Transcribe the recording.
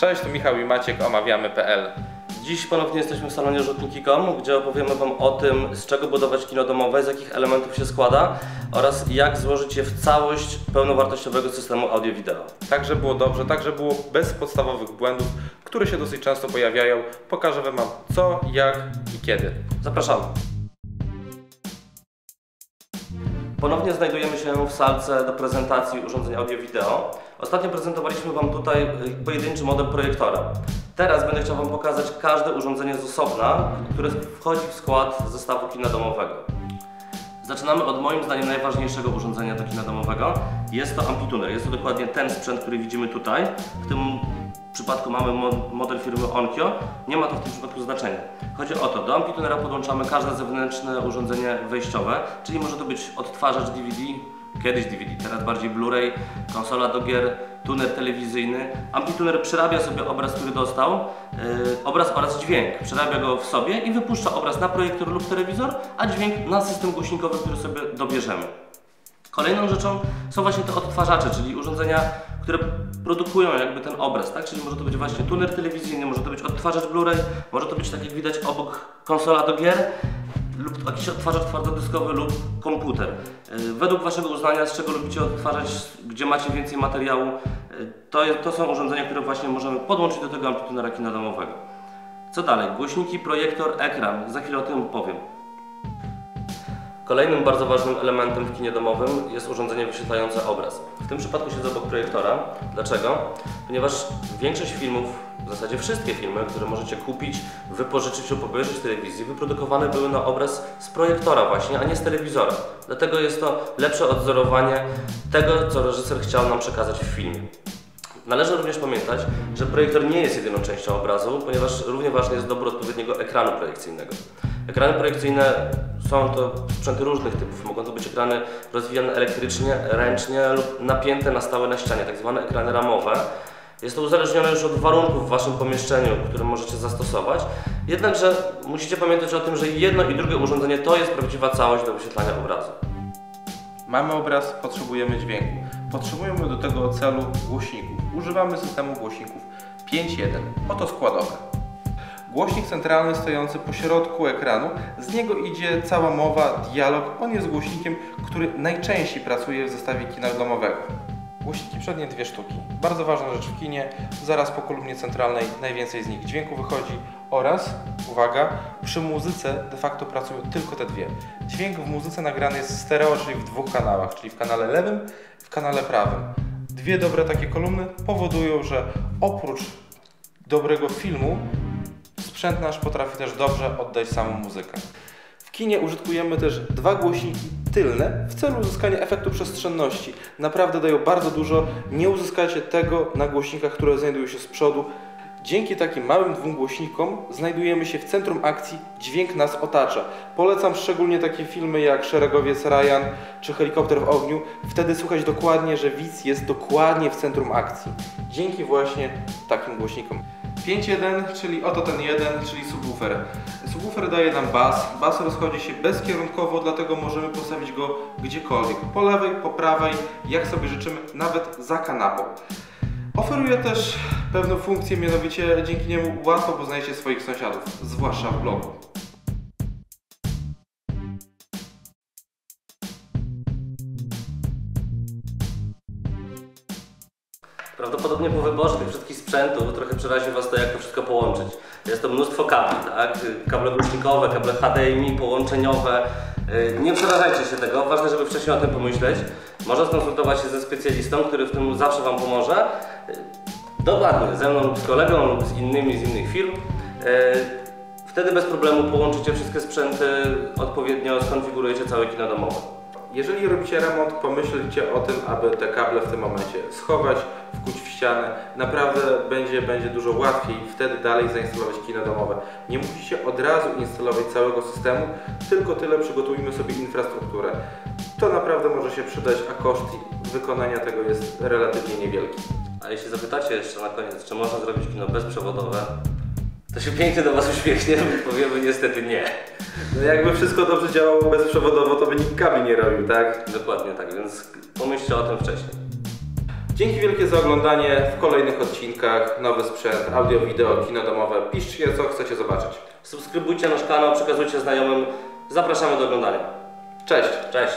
Cześć, tu Michał i Maciek, omawiamy.pl. Dziś ponownie jesteśmy w salonie rzutniki.com, gdzie opowiemy Wam o tym, z czego budować kino domowe, z jakich elementów się składa oraz jak złożyć je w całość pełnowartościowego systemu audio-wideo. Tak, żeby było dobrze, tak, żeby było bez podstawowych błędów, które się dosyć często pojawiają. Pokażę Wam co, jak i kiedy. Zapraszamy. Ponownie znajdujemy się w salce do prezentacji urządzeń audio-wideo. Ostatnio prezentowaliśmy Wam tutaj y, pojedynczy model projektora. Teraz będę chciał Wam pokazać każde urządzenie z osobna, które wchodzi w skład zestawu kina domowego. Zaczynamy od moim zdaniem najważniejszego urządzenia do kina domowego. Jest to amplituner. Jest to dokładnie ten sprzęt, który widzimy tutaj. W tym przypadku mamy mo- model firmy Onkyo. Nie ma to w tym przypadku znaczenia. Chodzi o to, do amplitunera podłączamy każde zewnętrzne urządzenie wejściowe, czyli może to być odtwarzacz DVD, kiedyś DVD, teraz bardziej Blu-ray, konsola do gier, tuner telewizyjny. Amplituner przerabia sobie obraz, który dostał, yy, obraz oraz dźwięk. Przerabia go w sobie i wypuszcza obraz na projektor lub telewizor, a dźwięk na system głośnikowy, który sobie dobierzemy. Kolejną rzeczą są właśnie te odtwarzacze, czyli urządzenia, które produkują jakby ten obraz, tak? Czyli może to być właśnie tuner telewizyjny, może to być odtwarzacz Blu-ray, może to być tak jak widać obok konsola do gier lub jakiś odtwarzacz twardodyskowy lub komputer. Yy, Według Waszego uznania, z czego lubicie odtwarzać, gdzie macie więcej materiału, yy, to, to są urządzenia, które właśnie możemy podłączyć do tego amplitunera kina domowego. Co dalej? Głośniki, projektor, ekran. Za chwilę o tym powiem. Kolejnym bardzo ważnym elementem w kinie domowym jest urządzenie wyświetlające obraz. W tym przypadku siedzę obok projektora. Dlaczego? Ponieważ większość filmów, w zasadzie wszystkie filmy, które możecie kupić, wypożyczyć lub obejrzeć w telewizji, wyprodukowane były na obraz z projektora właśnie, a nie z telewizora. Dlatego jest to lepsze odzorowanie tego, co reżyser chciał nam przekazać w filmie. Należy również pamiętać, że projektor nie jest jedyną częścią obrazu, ponieważ równie ważny jest dobór odpowiedniego ekranu projekcyjnego. Ekrany projekcyjne są to sprzęty różnych typów. Mogą to być ekrany rozwijane elektrycznie, ręcznie lub napięte na stałe na ścianie, tak zwane ekrany ramowe. Jest to uzależnione już od warunków w Waszym pomieszczeniu, które możecie zastosować. Jednakże musicie pamiętać o tym, że jedno i drugie urządzenie to jest prawdziwa całość do wyświetlania obrazu. Mamy obraz, potrzebujemy dźwięku. Potrzebujemy do tego celu głośników. Używamy systemu głośników 5.1. Oto składowe. Głośnik centralny stojący po środku ekranu, z niego idzie cała mowa, dialog. On jest głośnikiem, który najczęściej pracuje w zestawie kina domowego. Głośniki przednie dwie sztuki. Bardzo ważna rzecz w kinie. Zaraz po kolumnie centralnej najwięcej z nich dźwięku wychodzi oraz, uwaga, przy muzyce de facto pracują tylko te dwie. Dźwięk w muzyce nagrany jest stereo, czyli w dwóch kanałach, czyli w kanale lewym i w kanale prawym. Dwie dobre takie kolumny powodują, że oprócz dobrego filmu sprzęt nasz potrafi też dobrze oddać samą muzykę. W kinie użytkujemy też dwa głośniki tylne w celu uzyskania efektu przestrzenności. Naprawdę dają bardzo dużo, nie uzyskacie tego na głośnikach, które znajdują się z przodu. Dzięki takim małym dwóm głośnikom znajdujemy się w centrum akcji, dźwięk nas otacza. Polecam szczególnie takie filmy jak Szeregowiec Ryan czy Helikopter w ogniu. Wtedy słychać dokładnie, że widz jest dokładnie w centrum akcji. Dzięki właśnie takim głośnikom. 5.1, czyli oto ten jeden, czyli subwoofer. Subwoofer daje nam bas. Bas rozchodzi się bezkierunkowo, dlatego możemy postawić go gdziekolwiek. Po lewej, po prawej, jak sobie życzymy, nawet za kanapą. Oferuje też pewną funkcję, mianowicie dzięki niemu łatwo poznajecie swoich sąsiadów, zwłaszcza w bloku. Prawdopodobnie po wyborze tych wszystkich sprzętów trochę przerazi Was to, jak to wszystko połączyć. Jest to mnóstwo kabli, tak? Kable głośnikowe, kable HDMI, połączeniowe. Yy, Nie przerażajcie się tego, ważne, żeby wcześniej o tym pomyśleć. Można skonsultować się ze specjalistą, który w tym zawsze Wam pomoże. Yy, Dokładnie, ze mną lub z kolegą lub z innymi z innych firm. Yy, Wtedy bez problemu połączycie wszystkie sprzęty, odpowiednio skonfigurujecie całe kino domowe. Jeżeli robicie remont, pomyślcie o tym, aby te kable w tym momencie schować, wkuć w ścianę. Naprawdę będzie, będzie dużo łatwiej wtedy dalej zainstalować kino domowe. Nie musicie od razu instalować całego systemu, tylko tyle przygotujmy sobie infrastrukturę. To naprawdę może się przydać, a koszt wykonania tego jest relatywnie niewielki. A jeśli zapytacie jeszcze na koniec, czy można zrobić kino bezprzewodowe, to się pięknie do Was uśmiechnie, powiemy niestety nie. No jakby wszystko dobrze działało bezprzewodowo, to by nikt kabli nie robił, tak? Dokładnie tak, więc pomyślcie o tym wcześniej. Dzięki wielkie za oglądanie. W kolejnych odcinkach nowy sprzęt, audio, wideo, kino domowe. Piszcie co chcecie zobaczyć. Subskrybujcie nasz kanał, przekazujcie znajomym. Zapraszamy do oglądania. Cześć! Cześć!